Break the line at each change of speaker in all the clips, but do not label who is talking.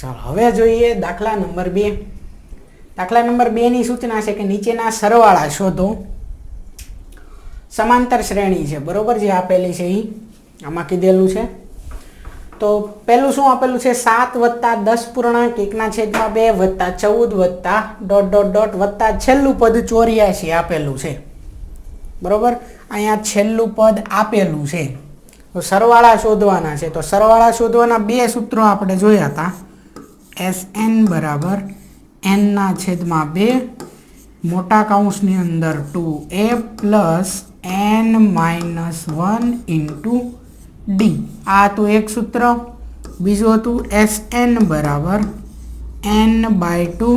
ચાલો, હવે જોઈએ દાખલા નંબર બે. દાખલા નંબર બે ની સૂચના છે કે નીચેના સરવાળા શોધો. સમાંતર શ્રેણી છે, બરોબર જે આપેલી છે એ આમાં કીધેલું છે. તો પહેલું શું આપેલું છે? સાત વત્તા દસ પૂર્ણાંક એકના છેદમાં બે વત્તા ચૌદ વત્તા ડોટ ડોટ ડોટ વત્તા છેલ્લું પદ ચોર્યાસી આપેલું છે. બરોબર? અહીંયા છેલ્લું પદ આપેલું છે. તો સરવાળા શોધવાના છે. તો સરવાળા શોધવાના બે સૂત્રો આપણે જોયા હતા. એસ એન બરાબર એનના છેદમાં બે. મોટા કાઉન્સની અંદર two A plus N minus one into D. આ હતું એક સૂત્ર. બીજું હતું એસ એન બરાબર N by two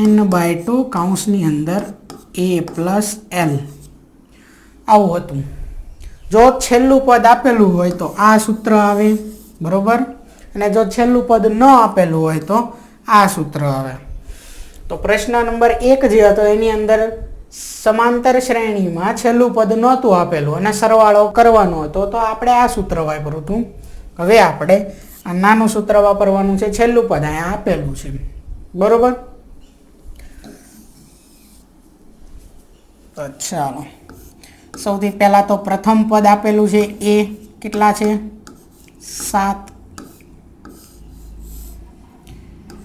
N by two કાઉન્સની અંદર એ પ્લસ એલ. આવું હતું. જો છેલ્લું પદ આપેલું હોય તો આ સૂત્ર આવે, બરોબર? અને જો છેલ્લું પદ ન આપેલું હોય તો આ સૂત્ર આવે. તો પ્રશ્ન નંબર એક જે હતો એની અંદર સમાંતર શ્રેણીમાં છેલ્લું પદ નહોતું આપેલું અને સરવાળો કરવાનો હતો, તો આપણે આ સૂત્ર વાપરું હતું. હવે આપણે આ નાનું સૂત્ર વાપરવાનું છે, છેલ્લું પદ અહીંયા આપેલું છે. બરોબર? ચાલો. સૌથી પહેલાં તો પ્રથમ પદ આપેલું છે એ કેટલા છે? સાત.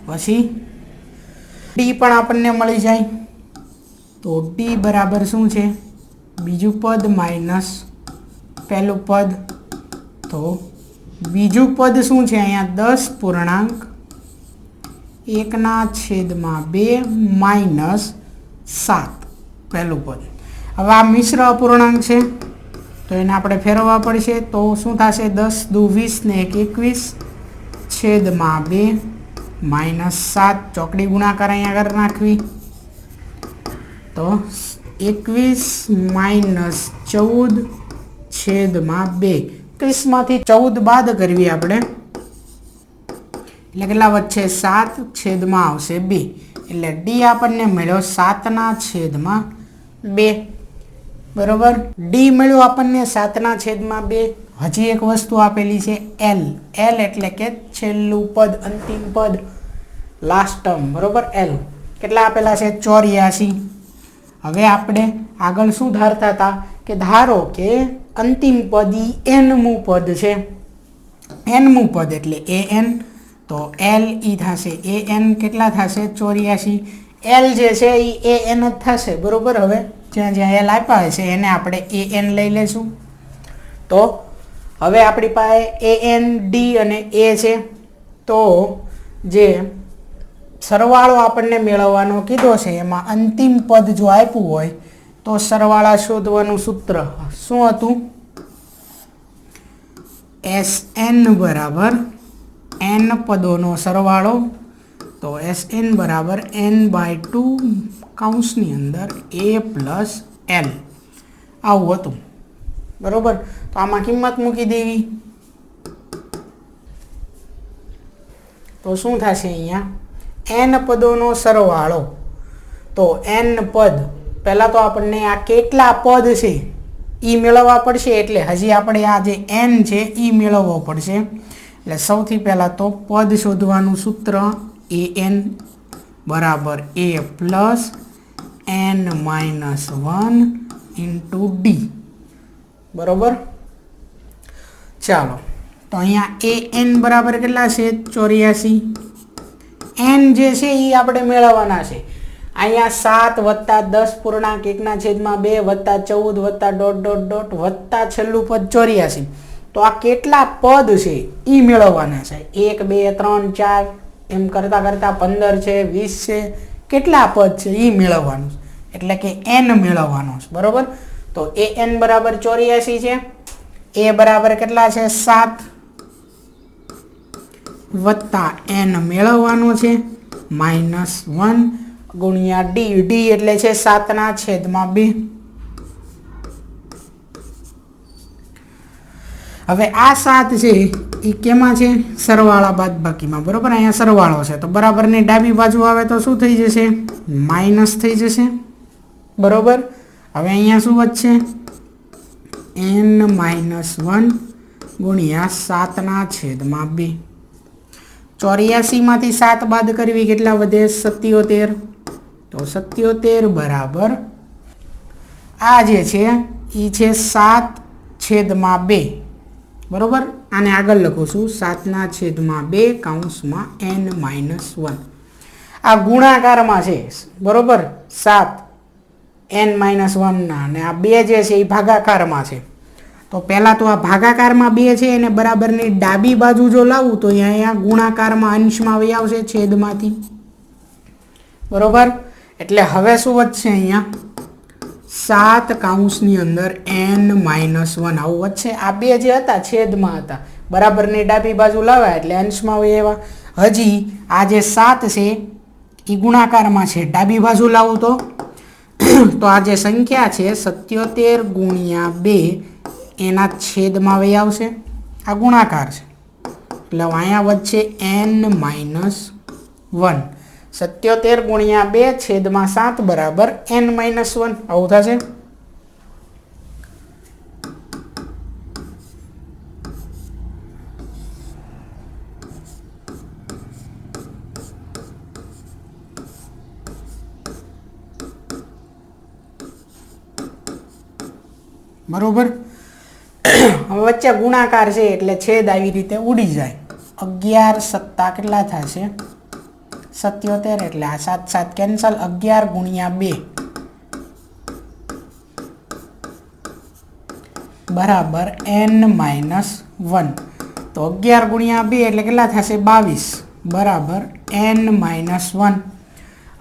પછી ડી પણ આપણને મળી જાય. તો ડી બરાબર શું છે? બીજું પદ માઇનસ પહેલું પદ. તો બીજું પદ શું છે અહીંયા? દસ પૂર્ણાંક. એકના છેદમાં બે માઇનસ સાત. પહેલું પદ. હવે મિશ્ર અપૂર્ણાંક છે. તો એને આપણે ફેરવવા પડશે. તો શું થશે? દસ દુ વીસ ને એક એકવીસ છેદમાં બે માઇનસ સાત. ચોકડી ગુણાકાર અહીંયા આગળ નાખવી તો એકવીસ માઇનસ ચૌદ છેદમાં બે. એકવીસમાંથી ચૌદ બાદ કરવી આપણે. એટલે કેટલા વચ્ચે સાત છેદમાં આવશે બે. એટલે ડી આપણને મળ્યો સાતના છેદમાં બે. બરોબર? ડી મળ્યું આપણને સાતના છેદમાં બે. હજી એક વસ્તુ આપેલી છે એલ એલ એટલે કે છેલ્લું પદ, અંતિમ પદ. લાસ્ટ ટર્મ બરોબર? એલ કેટલા આપેલા છે? ચોર્યાસી. હવે આપણે આગળ શું ધારતા હતા? કે ધારો કે અંતિમ પદ ઈ એનમું પદ છે. એનમું પદ એટલે એ એન તો એલ ઈ થશે એ એન કેટલા થશે? ચોર્યાસી. એલ જે છે એ એ એન જ થશે, બરાબર? હવે જ્યાં જ્યાં એલ આપ્યા હોય છે, એને આપણે એ એન લઈ લેશું તો હવે આપણી પાસે એ એન ડી અને એ છે. તો જે સરવાળો આપણને મેળવવાનો કીધો છે, એમાં અંતિમ પદ જો આપ્યું હોય, તો સરવાળા શોધવાનું સૂત્ર શું હતું? એસ એન બરાબર એન પદોનો સરવાળો તો એસ એન બરાબર એન બાય ટુ કાઉન્સની અંદર એ પ્લસ એલ. આવું હતું. બરોબર? તો આમાં કિંમત મૂકી દેવી. તો શું થશે અહીંયા? એન પદોનો સરવાળો. તો એન પદ, પહેલાં તો આપણને આ કેટલા પદ છે એ મેળવવા પડશે, એટલે હજી આપણે આ જે એન છે એ મેળવવો પડશે. એટલે સૌથી પહેલાં તો પદ શોધવાનું સૂત્ર એ એન બરાબર A plus N minus one into D બરાબર? ચાલો. તો અહીંયા એ એન બરાબર કેટલા છે? ચોર્યાસી. એન જે છે એ આપણે મેળવવાના છે. અહીંયા સાત વત્તા દસ પૂર્ણાંક એકના છેદમાં બે વત્તા ચૌદ વત્તા ડોટ ડોટ ડોટ વત્તા છેલ્લું પદ ચોર્યાસી. તો આ કેટલા પદ છે? એ મેળવવાના છે. એક, બે, ત્રણ, ચાર એમ કરતાં કરતાં પંદર છે, વીસ છે, કેટલા પદ છે એ મેળવવાનું છે. એટલે કે એન મેળવવાનો છે, બરાબર? તો એ એન બરાબર ચોર્યાસી છે. એ બરાબર કેટલા છે? સાત. વત્તા એન મેળવવાનો છે માઇનસ વન ગુણ્યા ડી ડી એટલે છે સાતના છેદમાં બે. હવે આ સાત છે એ કેમાં છે? સરવાળા બાદ બાકીમાં, બરાબર? અહીંયા સરવાળો છે. તો બરાબરની ડાબી બાજુ આવે તો શું થઈ જશે? માઇનસ થઈ જશે. બરાબર? હવે અહીંયા શું વધશે? એન માઇનસ વન ગુણ્યા સાતના છેદમાં બે. ચોર્યાસીમાંથી સાત બાદ કરવી કેટલા વધે? સત્યોતેર. તો સત્યોતેર બરાબર. આ જે છે એ છે સાત છેદમાં બે. બરોબર? આને આગળ લખું છું. સાતના છેદમાં બે કાઉન્સમાં એન માઇનસ વન. આ ગુણાકારમાં છે. બરોબર? સાત એન માઇનસ વનના. અને આ બે જે છે એ ભાગાકારમાં છે. તો પહેલાં તો આ ભાગાકારમાં બે છે એને બરાબરની ડાબી બાજુ જો લાવું તો અહીંયા ગુણાકારમાં અંશમાં વહી આવશે છેદમાંથી. બરોબર? એટલે હવે શું વધશે અહીંયા? સાત કાઉન્સની અંદર એન માઇનસ વન આવું વચ્ચે આ બે જે હતા, છેદમાં હતા. બરાબરને ડાબી બાજુ લાવ્યા એટલે અંશમાં હોય એવા. હજી આ જે સાત છે એ ગુણાકારમાં છે. ડાબી બાજુ લાવું તો. તો આ જે સંખ્યા છે, સત્યોતેર ગુણ્યા બે, એના છેદમાં વહી આવશે. આ ગુણાકાર છે. એટલે અહીંયા વચ્ચે એન માઇનસ વન સત્યોતેર ગુણ્યા બે છેદમાં સાત બરાબર એન માઇનસ વન આવું થશે? બરોબર? વચ્ચે ગુણાકાર છે એટલે છેદ આવી રીતે ઉડી જાય. અગિયાર સત્તા કેટલા થશે? સત્યોતેર એટલે આ સાત સાત કેન્સલ અગિયાર ગુણ્યા બે. બરાબર એન માઇનસ વન. તો અગિયાર ગુણ્યા બે એટલે કેટલા થશે? બાવીસ. બરાબર એન માઇનસ વન.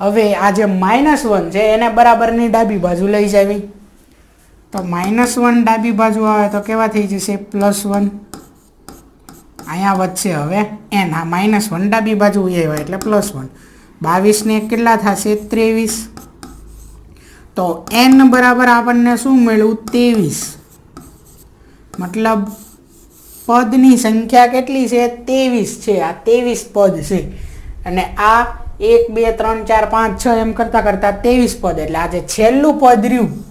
હવે આ જે માઇનસ વન છે એને બરાબરની ડાબી બાજુ લઈ જવી. તો માઇનસ વન ડાબી બાજુ આવે તો કેવા થઈ જશે? Plus one. અહીંયા વધશે હવે. એન આ માઇનસ વન ડાબી બાજુ આવ્યા એટલે પ્લસ વન બાવીસને કેટલા થશે? ત્રેવીસ. તો એન બરાબર આપણને શું મળ્યું? ત્રેવીસ. મતલબ પદની સંખ્યા કેટલી છે? ત્રેવીસ છે. આ ત્રેવીસ પદ છે. અને આ એક, બે, ત્રણ, ચાર, પાંચ, છ એમ કરતાં કરતાં ત્રેવીસ પદ. એટલે આ જે છેલ્લું પદ રહ્યું.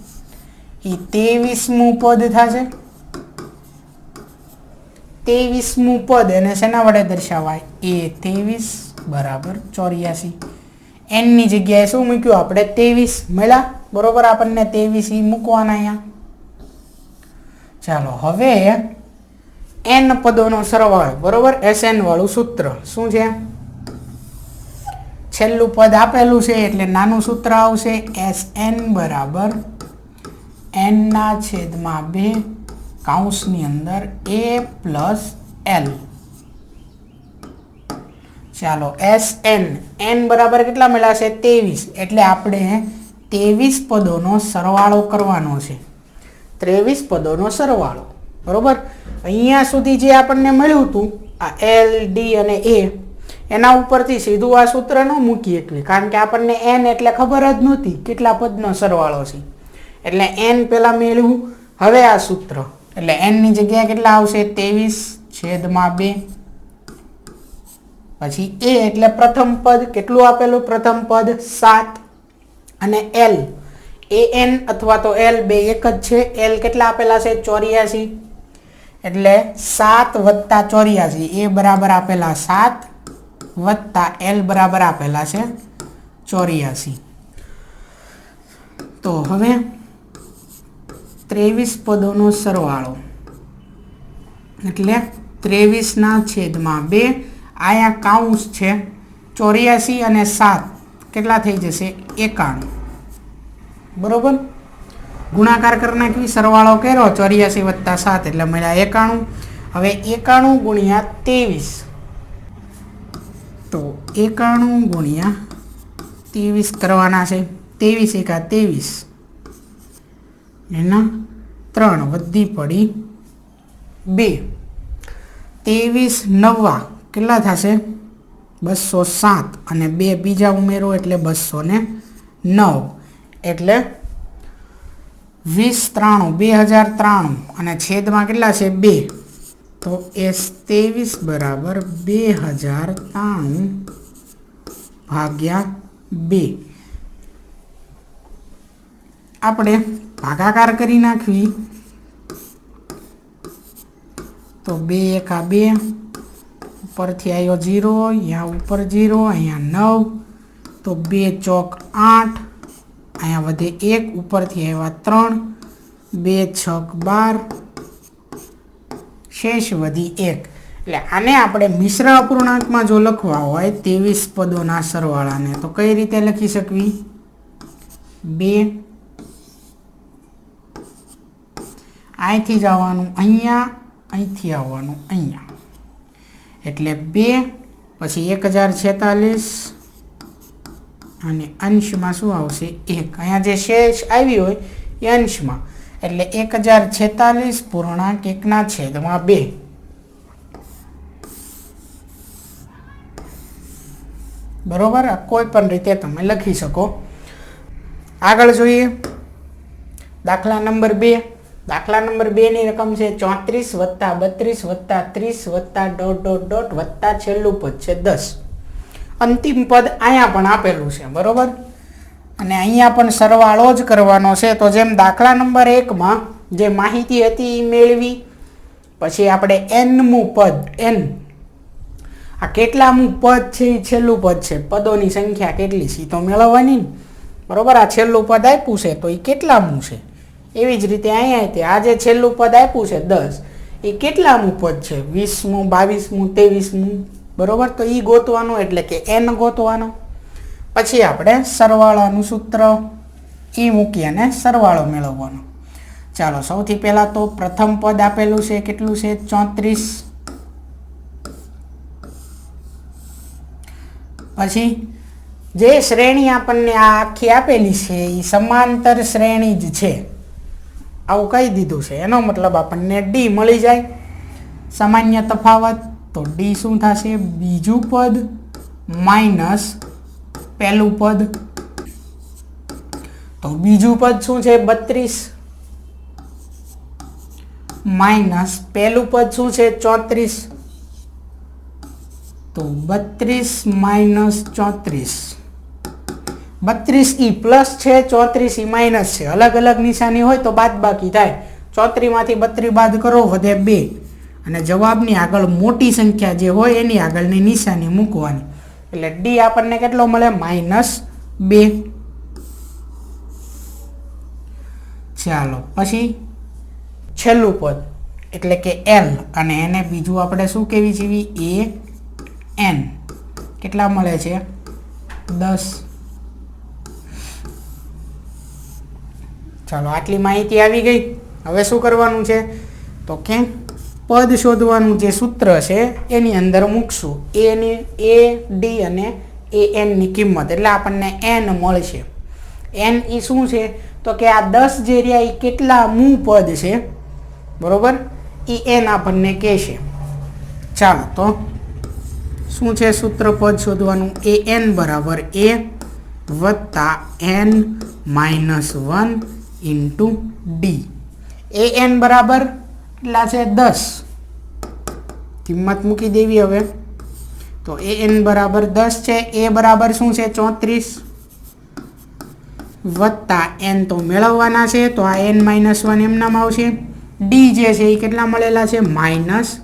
એ ત્રેવીસમું પદ થશે. ત્રેવીસમું પદ એને શેના વડે દર્શાવાય? એ ત્રેવીસ બરાબર ચોર્યાસી. એનની જગ્યાએ શું મૂક્યું? આપણે ત્રેવીસ મળ્યા. બરોબર? આપણને ત્રેવીસ ઈ મૂકવાના અહીંયા. ચાલો, હવે એન પદોનો સરવાળો. બરોબર? એસ એન વાળું સૂત્ર. શું છે? છેલ્લું પદ આપેલું છે એટલે નાનું સૂત્ર આવશે એસ એન બરાબર. એનના છેદમાં બે કાઉન્સની અંદર એ પ્લસ એલ ચાલો એસ એન એન બરાબર કેટલા મળ્યા ત્રેવીસ. એટલે આપણે ત્રેવીસ પદોનો સરવાળો કરવાનો છે. ત્રેવીસ પદોનો સરવાળો. બરાબર? અહીંયા સુધી જે આપણને મળ્યું હતું, આ એલ ડી અને એ એના ઉપરથી સીધું આ સૂત્ર ન મૂકી શકીએ કારણ કે આપણને એન એટલે ખબર જ નહોતી કેટલા પદનો સરવાળો છે. એટલે એન પહેલાં મેળવું હવે આ સૂત્ર. એટલે એનની જગ્યાએ કેટલા આવશે? ત્રેવીસ છેદમાં બે. પછી એ એટલે પ્રથમ પદ કેટલું આપેલું? પ્રથમ પદ સાત. અને એલ એ એન અથવા તો એલ બે એક જ છે. એલ કેટલા આપેલા છે? ચોર્યાસી. એટલે સાત વત્તા ચોર્યાસી. એ બરાબર આપેલા સાત વત્તા એલ બરાબર આપેલા છે ચોર્યાસી. તો હવે ત્રેવીસ પદોનો સરવાળો. એટલે ત્રેવીસના છેદમાં બે આયા કાઉન્સ છે. ચોર્યાસી અને સાત, કેટલા થઈ જશે? એકાણું. બરોબર? ગુણાકાર કરી નાખવી સરવાળો કર્યો? ચોર્યાસી વત્તા સાત, એટલે મળ્યા એકાણું. હવે એકાણું ગુણ્યા ત્રેવીસ. તો એકાણું ગુણ્યા ત્રેવીસ કરવાના છે. ત્રેવીસ એકા ત્રેવીસ. એના ત્રણ વધી પડી. બે. ત્રેવીસ નવા કેટલા થશે? બસો સાત અને બે બીજા ઉમેરો એટલે બસો ને નવ. એટલે વીસ ત્રાણું, બે હજાર ત્રાણું અને છેદમાં કેટલા છે? બે. તો એસ ત્રેવીસ બરાબર બે હજાર ત્રાણું ભાગ્યા બે. આપણે ભાગાકાર કરી નાખવી. તો બે એક બે, ઉપરથી આવ્યો જીરો, અહીંયા ઉપર જીરો, અહીંયા નવ, તો બે ચોક આઠ, અહીંયા વધે એક, ઉપરથી આવ્યા ત્રણ, બે છક બાર, શેષ વધી એક. એટલે આને આપણે મિશ્ર અપૂર્ણાંકમાં જો લખવા હોય ત્રેવીસ પદોના સરવાળાને તો કઈ રીતે લખી શકવી? બે અહીંથી જવાનું, અહીંયા, અહીંથી આવવાનું, અહીંયા. એટલે બે, પછી એક હજાર છેતાલીસ. અને અંશમાં શું આવશે? એક. અહીંયા જે શેષ આવી હોય એ અંશમાં. એટલે એક હજાર છેતાલીસ પૂર્ણાંક એકના છેદમાં બે. બરોબર? કોઈ પણ રીતે તમે લખી શકો. આગળ જોઈએ. દાખલા નંબર બે. દાખલા નંબર બે ની રકમ છે ચોત્રીસ વત્તા બત્રીસ વત્તા ત્રીસ વત્તા ડોટ ડોટ ડોટ વત્તા છેલ્લું પદ છે દસ. અંતિમ પદ અહીંયા પણ આપેલું છે, બરોબર? અને અહીંયા પણ સરવાળો જ કરવાનો છે. તો જેમ દાખલા નંબર એકમાં જે માહિતી હતી એ મેળવી, પછી આપણે એનમું પદ એન આ કેટલામું પદ છે એ છેલ્લું પદ છે? પદોની સંખ્યા કેટલી છે? તો મેળવવાની બરોબર? આ છેલ્લું પદ આપ્યું છે, તો એ કેટલામું છે? એવી જ રીતે અહીંયા આ જે છેલ્લું પદ આપ્યું છે દસ. એ કેટલામું પદ છે? વીસમું, બાવીસમું, ત્રેવીસમું? બરોબર? તો એ ગોતવાનું એટલે કે એન ગોતવાનો. પછી આપણે સરવાળાનું સૂત્ર એ મૂકી અને સરવાળો મેળવવાનો. ચાલો, સૌથી પહેલાં તો પ્રથમ પદ આપેલું છે, કેટલું છે? ચોત્રીસ. પછી જે શ્રેણી આપણને આ આખી આપેલી છે એ સમાંતર શ્રેણી જ છે. આવું કહી દીધું છે. એનો મતલબ આપણને ડી મળી જાય. સામાન્ય તફાવત તો ડી શું થશે? બીજું પદ માઇનસ પહેલું પદ. તો બીજું પદ શું છે? બત્રીસ. માઇનસ પહેલું પદ શું છે? ચોત્રીસ. તો બત્રીસ માઇનસ ચોત્રીસ. બત્રીસ ઈ પ્લસ છે, ચોત્રીસ ઈ માઇનસ છે. અલગ અલગ નિશાની હોય તો બાદ બાકી થાય. ચોત્રીમાંથી બત્રી બાદ કરો, વધે બે. અને જવાબની આગળ મોટી સંખ્યા જે હોય એની આગળની નિશાની મૂકવાની. એટલે ડી આપણને કેટલો મળે? માઇનસ બે. ચાલો, પછી છેલ્લું પદ, એટલે કે એલ અને એને બીજું આપણે શું કહેવી જેવી એ એન કેટલા મળે છે? દસ. ચાલો આટલી માહિતી આવી ગઈ. હવે શું કરવાનું છે? તો ક્યાંક પદ શોધવાનું જે સૂત્ર છે, એની અંદર મૂકશું. એની એ ડી અને એ એનની કિંમત. એટલે આપણને એન મળશે. એન એ શું છે? તો કે આ દસ જે રહ્યા એ કેટલા મૂ પદ છે? બરોબર? એ એન આપણને કહેશે. ચાલો, તો શું છે સૂત્ર પદ શોધવાનું? એ એન બરાબર એ વત્તા N minus one into D A N બરાબર કેટલા છે દસ. કિંમત મૂકી દેવી હવે. તો એ એન બરાબર દસ છે. એ બરાબર શું છે? ચોત્રીસ. વત્તા એન તો મેળવવાના છે. તો આ એન માઇનસ વન એમનામ આવશે. ડી જે છે એ કેટલા મળેલા છે? માઇનસ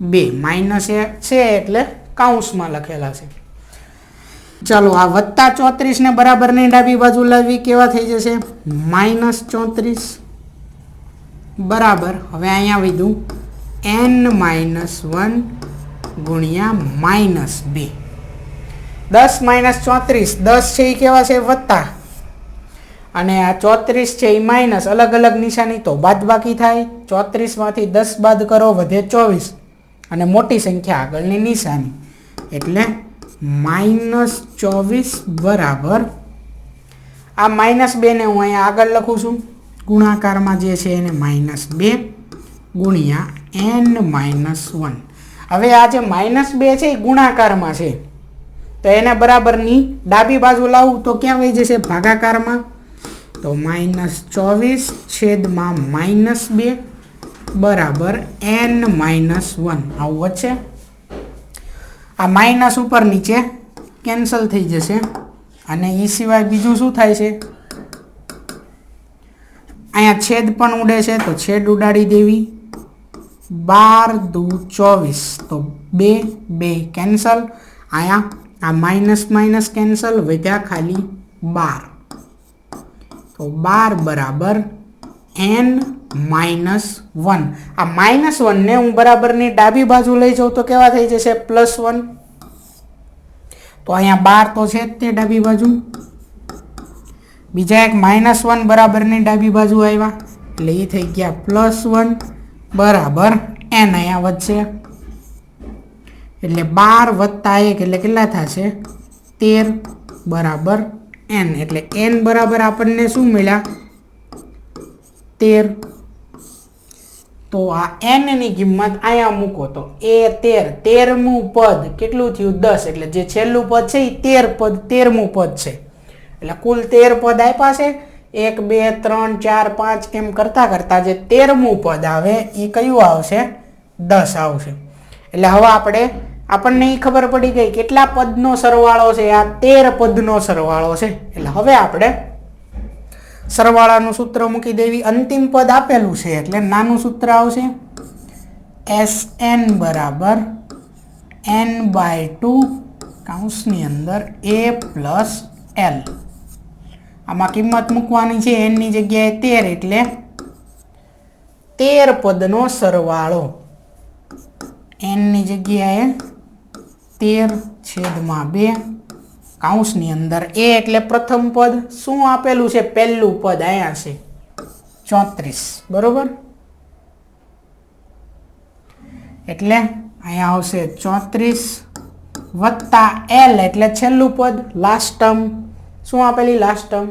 બે. માઇનસ એ છે એટલે કાઉન્સમાં લખેલા છે. ચાલો આ વત્તા ચોત્રીસને બરાબરની ડાબી બાજુ લાવવી કેવા થઈ જશે? માઇનસ ચોત્રીસ બરાબર. હવે અહીંયા વિધું એન માઇનસ વન ગુણ્યા માઇનસ બે. દસ માઇનસ ચોત્રીસ. દસ છે એ કેવા છે? વત્તા. અને આ ચોત્રીસ છે એ માઇનસ અલગ અલગ નિશાની તો બાદ બાકી થાય. ચોત્રીસમાંથી દસ બાદ કરો, વધે ચોવીસ. અને મોટી સંખ્યા આગળની નિશાની. એટલે માઇનસ ચોવીસ બરાબર આ માઇનસ બેને હું અહીંયા આગળ લખું છું. ગુણાકારમાં જે છે એને માઇનસ બે ગુણ્યા એન માઇનસ વન. હવે આ જે માઇનસ બે છે એ ગુણાકારમાં છે. તો એને બરાબરની ડાબી બાજુ લાવું તો ક્યાં વહી જશે? ભાગાકારમાં. તો માઇનસ ચોવીસ છેદમાં માઇનસ બે બરાબર એન માઇનસ વન. આવું વચ્ચે. આ માઇનસ ઉપર નીચે કેન્સલ થઈ જશે. અને એ સિવાય બીજું શું થાય છે? અહીંયા છેદ પણ ઉડે છે, તો છેદ ઉડાડી દેવી. બાર દુ ચોવીસ, તો બે બે કેન્સલ. અહીંયા આ માઇનસ માઇનસ કેન્સલ વધ્યા ખાલી બાર. તો બાર બરાબર એન માઇનસ વન. આ માઇનસ વનને હું બરાબરની ડાબી બાજુ લઈ જાઉં તો કેવા થઈ જશે? Plus one. તો અહીંયા બાર તો છે જ તે ડાબી બાજુ. બીજા એક માઇનસ વન બરાબરની ડાબી બાજુ આવ્યા. એટલે એ થઈ ગયા પ્લસ વન બરાબર એન અહીંયા વધશે. એટલે બાર વત્તા એક એટલે કેટલા થશે? તેર બરાબર એન એટલે એન બરાબર આપણને શું મળ્યા? તેર તો આ એનની કિંમત અહીંયા મૂકો તો એ તેર, તેરમું પદ, કેટલું થયું? દસ. એટલે જે છેલ્લું પદ છે એ તેર પદ, તેરમું પદ છે. એટલે કુલ તેર પદ આપ્યા છે. એક, બે, ત્રણ, ચાર, પાંચ, એમ કરતાં કરતાં જે તેરમું પદ આવે એ કયું આવશે? દસ આવશે. એટલે હવે આપણે, આપણને એ ખબર પડી ગઈ કેટલા પદનો સરવાળો છે? આ તેર પદનો સરવાળો છે. એટલે હવે આપણે સરવાળાનું સૂત્ર મૂકી દેવી અંતિમ પદ આપેલું છે. એટલે નાનું સૂત્ર આવશે. એસ એન બરાબર એન બાય ટુ કાઉન્સની અંદર એ પ્લસ એલ. આમાં કિંમત મૂકવાની છે એનની જગ્યાએ તેર એટલે તેર પદનો સરવાળો. એનની જગ્યાએ તેર છેદમાં બે કાઉન્સની અંદર એ એટલે પ્રથમ પદ શું આપેલું છે? પહેલું પદ અહીંયા છે. ચોત્રીસ. બરોબર? એટલે અહીંયા આવશે ચોત્રીસ વત્તા એલ એટલે છેલ્લું પદ લાસ્ટ ટર્મ શું આપેલી લાસ્ટ ટર્મ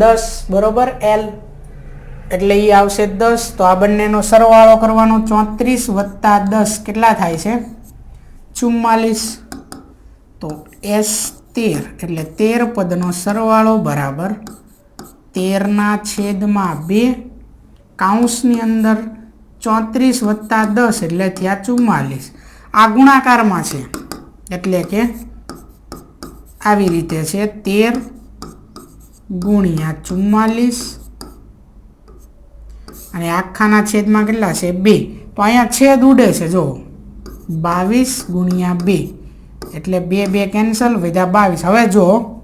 દસ. બરોબર? એલ એટલે એ આવશે દસ. તો આ બંનેનો સરવાળો કરવાનો ચોત્રીસ વત્તા દસ. કેટલા થાય છે? ચુમ્માલીસ. તો એસ તેર, એટલે તેર પદનો સરવાળો બરાબર તેરના છેદમાં બે કાઉન્સની અંદર ચોત્રીસ વત્તા દસ, એટલે થયા ચુમ્માલીસ. આ ગુણાકારમાં છે, એટલે કે આવી રીતે છે તેર ગુણ્યા ચુમ્માલીસ. અને આખાના છેદમાં કેટલા છે? બે. તો અહીંયા છેદ ઉડે છે જો બાવીસ ગુણ્યા બે. એટલે બે બે કેન્સલ વધ્યા બાવીસ. હવે જો,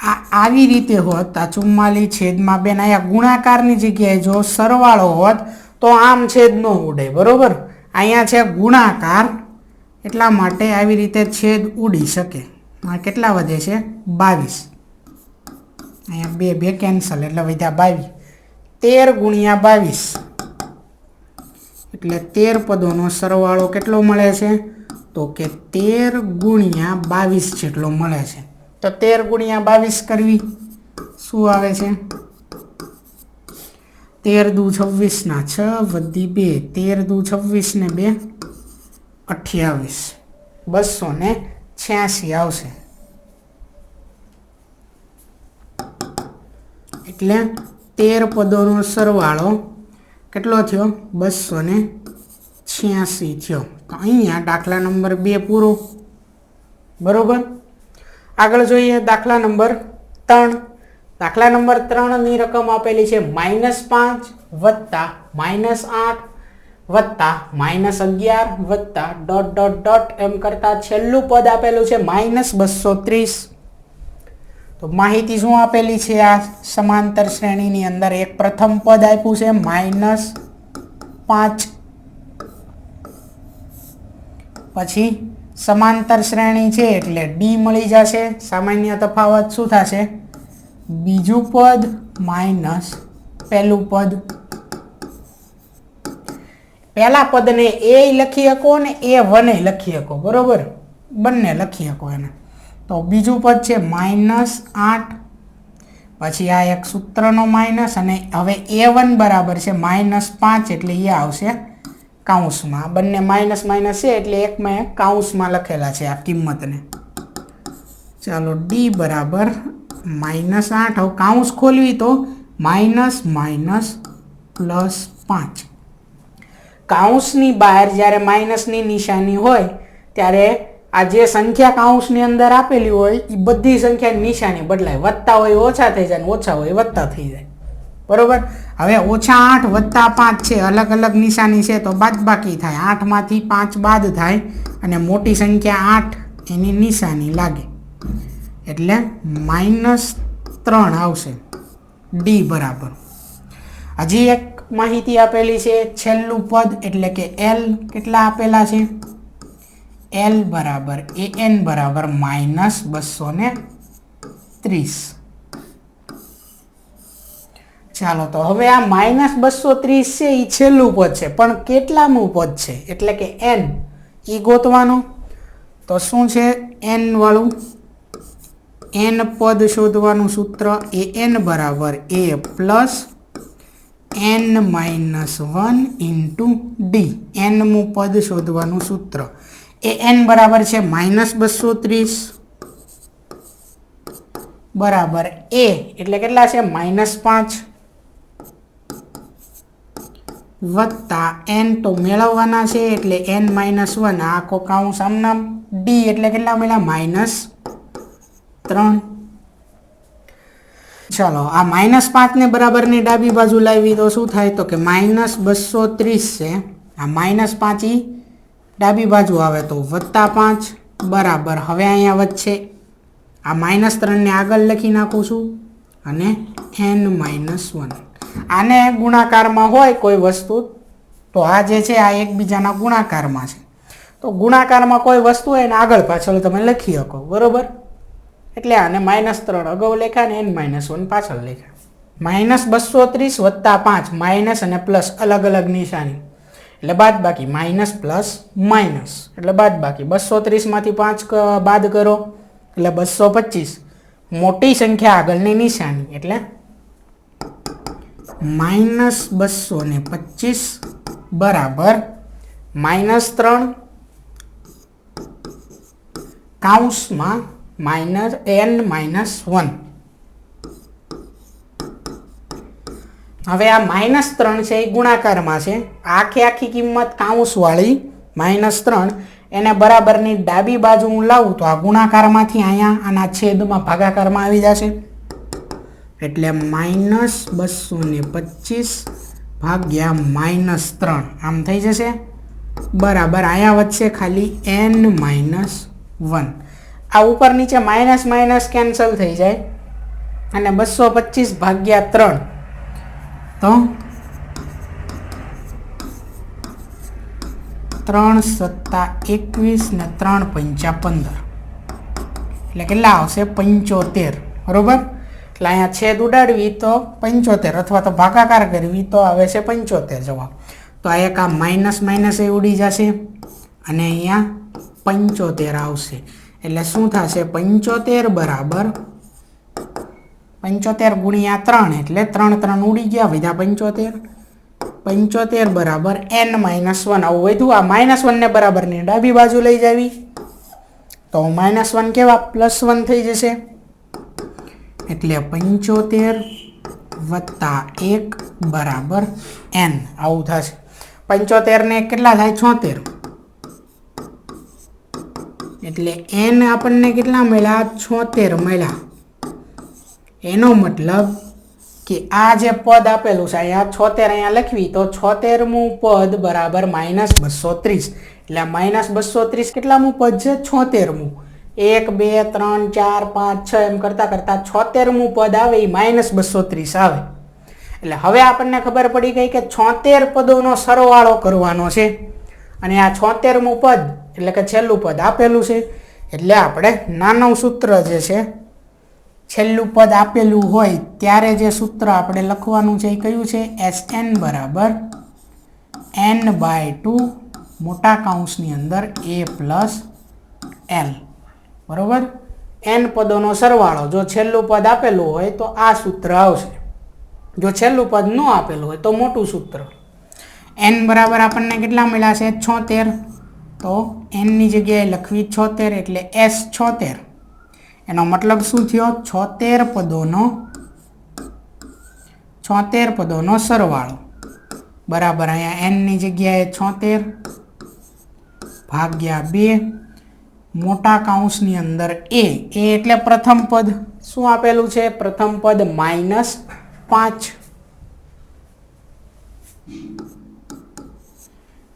આ આવી રીતે હોત, આ ચુમ્માલી છેદમાં બેન અહીંયા ગુણાકારની જગ્યાએ જો સરવાળો હોત, તો આમ છેદ ન ઉડે, બરોબર? અહીંયા છે ગુણાકાર, એટલા માટે આવી રીતે છેદ ઉડી શકે. આ કેટલા વધે છે? બાવીસ. અહીંયા બે બે કેન્સલ એટલે વધ્યા બાવીસ. તેર ગુણ્યા બાવીસ. એટલે તેર પદોનો સરવાળો કેટલો મળે છે? તો કે તેર ગુણ્યા બાવીસ જેટલો મળે છે. તો તેર ગુણ્યા બાવીસ કરવી શું આવે છે? તેર દુ છવ્વીસના છ વધી બે, તેર દુ છવ્વીસ ને બે અઠ્યાવીસ. બસો ને છ્યાસી આવશે. એટલે તેર પદોનો સરવાળો કેટલો થયો? બસો ને છ્યાસી થયો. તો અહીંયા દાખલા નંબર બે પૂરો. બરોબર? આગળ જોઈએ દાખલા નંબર ત્રણ. દાખલા નંબર ત્રણની રકમ આપેલી છે માઇનસ પાંચ વત્તા માઇનસ આઠ વત્તા માઇનસ અગિયાર વત્તા ડોટ ડોટ ડોટ એમ કરતાં છેલ્લું પદ આપેલું છે માઇનસ બસો ત્રીસ. તો માહિતી શું આપેલી છે આ સમાંતર શ્રેણીની અંદર? એક પ્રથમ પદ આપ્યું છે, માઇનસ પાંચ. પછી સમાંતર શ્રેણી છે એટલે ડી મળી જશે. સામાન્ય તફાવત શું થશે? બીજું પદ માઇનસ પહેલું પદ. પહેલા પદને એ લખી શકો ને એ વને લખી શકો. બરોબર? બંને લખી શકો એને. તો બીજું પદ છે માઇનસ આઠ. પછી આ એક સૂત્રનો માઇનસ અને હવે એ વન બરાબર છે માઇનસ પાંચ એટલે એ આવશે કાઉન્સમાં. બંને માઇનસ માઇનસ છે એટલે એક મેં કાઉન્સમાં લખેલા છે આ કિંમતને. ચાલો ડી બરાબર માઇનસ આઠ. હવે કાઉન્સ ખોલવી તો માઇનસ માઇનસ પ્લસ પાંચ. કાઉન્સની બહાર જ્યારે માઇનસની નિશાની હોય ત્યારે આ જે સંખ્યા કાઉન્સની અંદર આપેલી હોય એ બધી સંખ્યાની નિશાની બદલાય. વધતા હોય ઓછા થઈ જાય ઓછા હોય વધતા થઈ જાય. બરોબર? હવે ઓછા આઠ વત્તા પાંચ છે, અલગ અલગ નિશાની છે, તો બાદ બાકી થાય. આઠમાંથી પાંચ બાદ થાય અને મોટી સંખ્યા આઠ એની નિશાની લાગે. એટલે માઇનસ ત્રણ આવશે. ડી બરાબર. હજી એક માહિતી આપેલી છે, છેલ્લું પદ એટલે કે એલ કેટલા આપેલા છે? એલ બરાબર એ એન બરાબર માઇનસ બસો ને ત્રીસ. ચાલો તો હવે આ માઇનસ બસો ત્રીસ છે એ છેલ્લું પદ છે, પણ કેટલામું પદ છે? એટલે કે એન એ ગોતવાનો. તો શું છે એન વાળું? એન પદ શોધવાનું સૂત્ર એ એન બરાબર A plus N minus one into D એનમું પદ શોધવાનું સૂત્ર. એ એન બરાબર છે માઇનસ બસો ત્રીસ. બરાબર. એ એટલે કેટલા છે? માઇનસ પાંચ. વત્તા એન તો મેળવવાના છે એટલે એન માઇનસ વન. આખો કાઉન્સ આમનામ ડી એટલે કેટલા મળ્યા? માઇનસ ત્રણ. ચાલો, આ માઇનસ પાંચને બરાબરની ડાબી બાજુ લાવી તો શું થાય? તો કે માઇનસ બસો ત્રીસ છે. આ માઇનસ પાંચ ઈ ડાબી બાજુ આવે તો વત્તા પાંચ, બરાબર. હવે અહીંયા વચ્ચે આ માઇનસ ત્રણને આગળ લખી નાખું છું અને એન માઇનસ વન. આને ગુણાકારમાં હોય કોઈ વસ્તુ, તો આ જે છે આ એકબીજાના ગુણાકારમાં છે. તો ગુણાકારમાં કોઈ વસ્તુ હોય ને આગળ પાછળ તમે લખી શકો, બરોબર? એટલે આને માઇનસ ત્રણ અગાઉ લેખા ને એન માઇનસ વન પાછળ લેખા માઇનસ બસો ત્રીસ વત્તા પાંચ, માઇનસ અને પ્લસ અલગ અલગ નિશાની. એટલે બાદ બાકી માઇનસ પ્લસ માઇનસ. એટલે બાદ બાકી બસો ત્રીસમાંથી પાંચ બાદ કરો, એટલે બસો પચીસ. મોટી સંખ્યા આગળની નિશાની, એટલે માઇનસ બસો ને પચીસ બરાબર માઇનસ ત્રણ કાઉન્સમાં માઇનસ એન માઇનસ વન. હવે આ માઇનસ ત્રણ છે એ ગુણાકારમાં છે. આખી આખી કિંમત કાઉસવાળી માઇનસ ત્રણ. એને બરાબરની ડાબી બાજુ હું લાવું તો આ ગુણાકારમાંથી અહીંયા આના છેદમાં ભાગાકારમાં આવી જશે. એટલે માઇનસ બસો ને પચીસ ભાગ્યા માઇનસ ત્રણ. આમ થઈ જશે? બરાબર, અહીંયા વચ્ચે ખાલી એન માઇનસ વન. આ ઉપર નીચે માઇનસ માઇનસ કેન્સલ થઈ જાય. અને બસો પચીસ ભાગ્યા ત્રણ. તો ત્રણ સત્તા એકવીસ ને ત્રણ પંચા પંદર. એટલે કેટલા આવશે? પંચોતેર. બરોબર? એટલે અહીંયા છેદ ઉડાડવી તો પંચોતેર અથવા તો ભાગાકાર કરવી તો આવે છે પંચોતેર જવાબ. તો આ એક આ માઇનસ માઇનસ એ ઉડી જશે અને અહીંયા પંચોતેર આવશે. એટલે શું થશે? પંચોતેર બરાબર પંચોતેર ગુણ્યા ત્રણ એટલે ત્રણ ત્રણ ઉડી ગયા વધ્યા પંચોતેર. પંચોતેર બરાબર એન માઇનસ વન. આવું વધ્યું, આ માઇનસ વનને બરાબરની ડાબી બાજુ લઈ જાવી. તો માઇનસ વન કેવા? પ્લસ વન થઈ જશે. એટલે પંચોતેર વત્તા એક બરાબર એન. આવું થશે. પંચોતેરને કેટલા થાય? છોતેર. એટલે એન આપણને કેટલા મળ્યા? છોતેર મળ્યા. એનો મતલબ કે આ જે પદ આપેલું છે, અહીંયા છોતેર અહીંયા લખવી, તો છોતેરમું પદ બરાબર માઇનસ બસો ત્રીસ. એટલે માઇનસ બસો ત્રીસ કેટલામું પદ છે? છોતેરમું. એક, બે, ત્રણ, ચાર, પાંચ, છ, એમ કરતાં કરતાં છોતેરમું પદ આવે એ માઇનસ બસો ત્રીસ આવે. એટલે હવે આપણને ખબર પડી ગઈ કે છોતેર પદોનો સરવાળો કરવાનો છે. અને આ છોતેરમું પદ, એટલે કે છેલ્લું પદ આપેલું છે, એટલે આપણે નાનું સૂત્ર જે છે છેલ્લું પદ આપેલું હોય ત્યારે જે સૂત્ર આપણે લખવાનું છે એ કયું છે? એસ એન બરાબર. એન બાય ટુ મોટા કાઉન્સની અંદર એ પ્લસ એલ બરાબર? એન પદોનો સરવાળો જો છેલ્લું પદ આપેલું હોય તો આ સૂત્ર આવશે. જો છેલ્લું પદ ન આપેલું હોય તો મોટું સૂત્ર. એન બરાબર આપણને કેટલા મળ્યા છે? છોતેર. તો એનની જગ્યાએ લખવી છોતેર એટલે એસ છોતેર. એનો મતલબ શું થયો? છોતેર પદોનો છોતેર પદોનો સરવાળો. બરાબર, અહીંયા એનની જગ્યાએ છોતેર, ભાગ્યા બે, મોટા કાઉન્સની અંદર એ એ એટલે પ્રથમ પદ. શું આપેલું છે? પ્રથમ પદ માઇનસ પાંચ.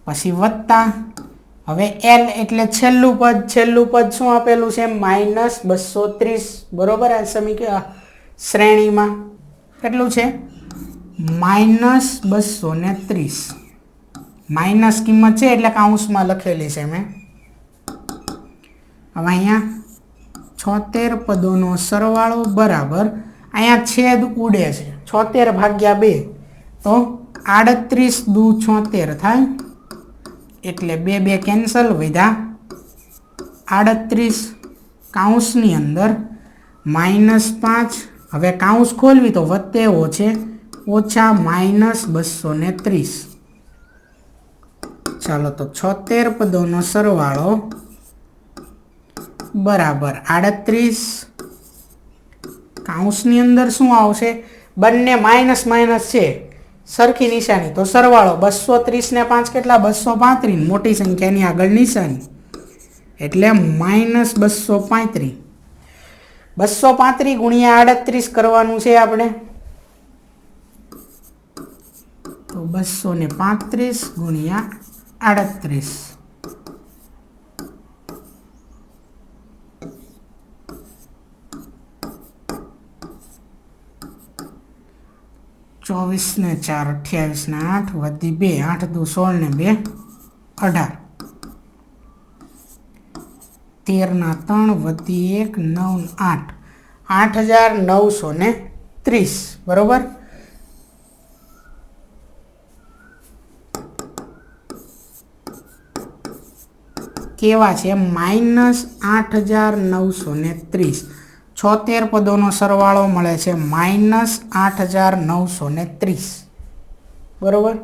પછી વત્તા હવે એલ એટલે છેલ્લું પદ છેલ્લું પદ શું આપેલું છે? માઇનસ બસો ત્રીસ. બરોબર આ સમીકરણ શ્રેણીમાં કેટલું છે? માઇનસ બસો ને ત્રીસ. માઇનસ કિંમત છે એટલે કાઉન્સમાં લખેલી છે મેં. હવે અહીંયા છોતેર પદોનો સરવાળો બરાબર અહીંયા છેદ ઉડે છે. છોતેર ભાગ્યા બે. તો આડત્રીસ દુ છોતેર થાય એટલે બે બે કેન્સલ વધ્યા આડત્રીસ કાઉન્સની અંદર માઇનસ પાંચ. હવે કાઉન્સ ખોલવી તો વત્તે ઓછે ઓછા માઇનસ બસો ને ત્રીસ. ચાલો તો છોતેર પદોનો સરવાળો. બરાબર, આડત્રીસ કાઉન્સની અંદર શું આવશે? બંને માઇનસ માઇનસ છે. સરખી નિશાની. તો સરવાળો બસો ત્રીસ ને પાંચ કેટલા? બસો પાંત્રીસ. મોટી સંખ્યાની આગળ નિશાની. એટલે માઇનસ બસો પાંત્રીસ. બસો પાંત્રીસ ગુણ્યા આડત્રીસ કરવાનું છે આપણે. તો બસો ને પાંત્રીસ ગુણ્યા આડત્રીસ. ચોવીસ ને ચાર, અઠ્યાવીસ ને આઠ વધી બે, આઠ દુ સોળ ને બે. અઢાર. તેરના ત્રણ વધી એક, નવ, આઠ. આઠ હજાર નવસો ને ત્રીસ. બરોબર? કેવા છે? માઇનસ આઠ હજાર નવસો ને ત્રીસ. છોતેર પદોનો સરવાળો મળે છે માઇનસ આઠ હજાર નવસો ને ત્રીસ. બરોબર?